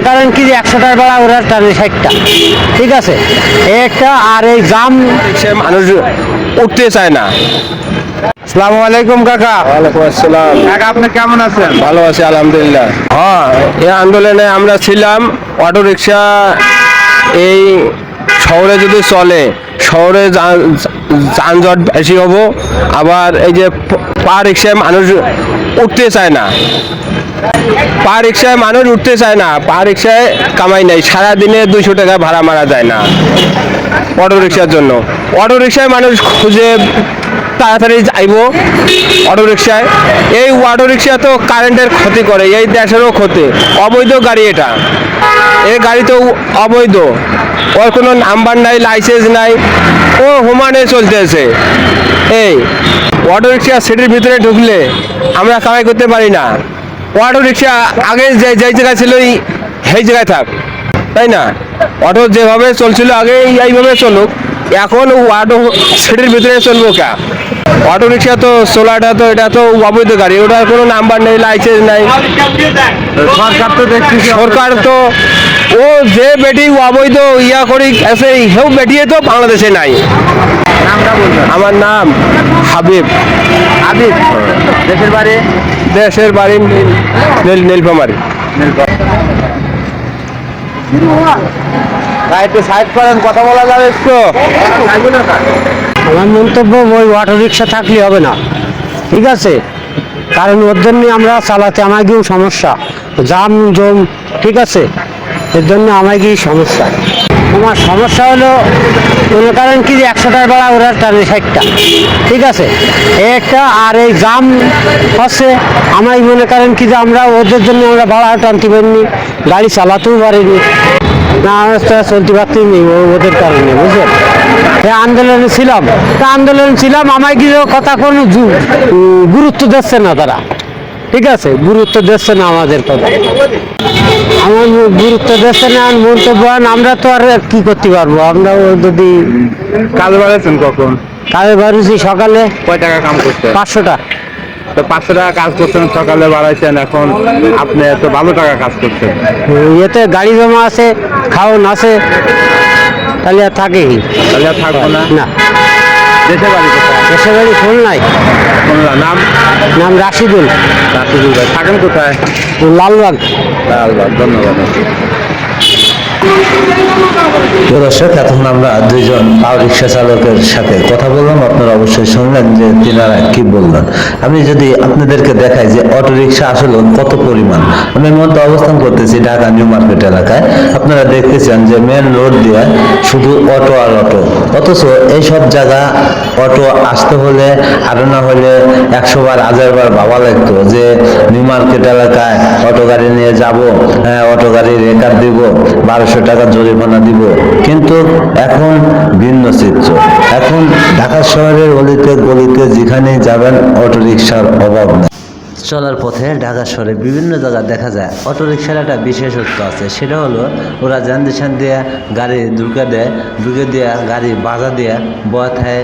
মনে করেন কি যে একশোটার বেলা ওরা টানে ষাটটা। ঠিক আছে? একটা আর এই জাম মানুষ উঠতে চায় না। আসসালামু আলাইকুম কাকা। ওয়ালাইকুম আসসালাম। কাকা আপনি কেমন আছেন? ভালো আছি আলহামদুলিল্লাহ। হ্যাঁ। এই আন্দোলনে আমরা ছিলাম অটো রিক্সা এই শহরে যদি চলে শহরে যানজট বেশি হব আবার এই যে পা রিক্সায় মানুষ উঠতে চায় না। পা রিক্সায় মানুষ উঠতে চায় না পা রিক্সায় কামাই নাই, সারাদিনে দুইশো টাকা ভাড়া মারা যায় না অটো রিক্সার জন্য। অটো রিক্সায় মানুষ খুঁজে তাড়াতাড়ি যাইব অটো রিক্সায় এই অটো রিক্সা তো কারেন্টের ক্ষতি করে, এই দেশেরও ক্ষতি। অবৈধ গাড়ি এটা। এই গাড়ি তো অবৈধ। ওর কোনো নাম্বার নাই, লাইসেন্স নাই। ও হুমানে চলতেছে। এই অটো রিক্সা সিটির ভিতরে ঢুকলে আমরা কামাই করতে পারি না। অটো রিক্সা আগে যে যেই জায়গায় ছিল সেই জায়গায় থাক তাই না? অটো যেভাবে চলছিল আগে এইভাবে চলুক এখন অটো সিটির ভিতরে চলবো কে? অটো রিক্সা তো সোলারটা তো এটা তো অবৈধ গাড়ি ওটার কোনো নাম্বার নেই লাইসেন্স নাই। সরকার তো দেখছি সরকার তো ও যে বেটি অবৈধ ইয়া করি আছে সেও বেটিয়ে তো বাংলাদেশে নাই। আমার নাম হাবিব। হাবিব? দেশের বাড়ি? দেশের বাড়ি নীল- নীল নীলফামারি। একটু সাইড করেন কথা বলা যাবে একটু। আমার মন্তব্য ওই অটো রিক্সা থাকলে হবে না। ঠিক আছে? কারণ ওর জন্য আমরা চালাতে আমাকেও সমস্যা। জাম জম ঠিক আছে? এর জন্য আমার কি সমস্যা? আমার সমস্যা হলো, মনে করেন কি যে একশোটার বেলা ওরা টানে ষাটটা। ঠিক আছে? একটা আর এই জাম হচ্ছে আমায় মনে করেন কি যে আমরা ওদের জন্য আমরা ভাড়া টানতে পারিনি, গাড়ি চালাতেও পারিনি, না আমরা চলতে পারতেনি ও- ওদের কারণে, বুঝলেন? এই আন্দোলনে ছিলাম। তা আন্দোলনে ছিলাম আমায় কিছু কথা কোনো গুরুত্ব দিচ্ছে না তারা। ঠিক আছে? গুরুত্ব দিচ্ছে না আমাদের কথা। আমার গুরুত্ব দিচ্ছে না মন্তব্য আমরা তো আর কি করতে পারব? আমরা যদি কাজ বাড়াচ্ছেন কখন? কাজে বাড়িছি সকালে। কয় টাকা কাম করছেন পাঁচশোটা তো পাঁচশো টাকা কাজ করছেন সকালে বাড়াইছেন এখন আপনি এত ভালো টাকা কাজ করছেন। এতে গাড়ি জমা আছে খাওয়ান আছে তাহলে আর থাকে তাহলে আর থাকব না? না। দেশের বাড়ি কোথায়? দেশের বাড়ি ফুল নাই। নাম? নাম রাশিদুল। রাশিদুল ভাই থাকেন কোথায়? লালবাগ। লালবাগ ধন্যবাদ। দর্শক এখন আমরা রিক্সা চালকের সাথে কথা বললাম। আপনারা অবশ্যই শুনলেন যে তিনারা কি বললেন। আমি যদি আপনাদেরকে দেখাই যে অটো রিক্সা আসলে কত পরিমাণ। আমি মুহূর্তে অবস্থান করতেছি ঢাকা নিউ মার্কেট এলাকায়। আপনারা দেখতেছেন যে মেন রোড দিয়ে শুধু অটো আর অটো। অথচ এই সব জায়গা অটো আসতে হলে আরও না হলে একশো বার হাজার বার ভাবা লাগতো যে নিউ মার্কেট এলাকায় অটো গাড়ি নিয়ে যাব হ্যাঁ অটো গাড়ি রেকার দিব টাকা জরিমানা দিব। কিন্তু এখন ভিন্ন চিত্র। এখন ঢাকা শহরের অলিতে গলিতে যেখানে যাবেন অটো রিক্সার অভাব নেই। চলার পথে ঢাকা শহরে বিভিন্ন জায়গায় দেখা যায় অটো রিক্সার একটা বিশেষত্ব আছে। সেটা হলো ওরা জান দিয়ে গাড়ি ঢুকে দেয় ঢুকে দিয়ে গাড়ি বাজা দিয়ে, বয়া থায়।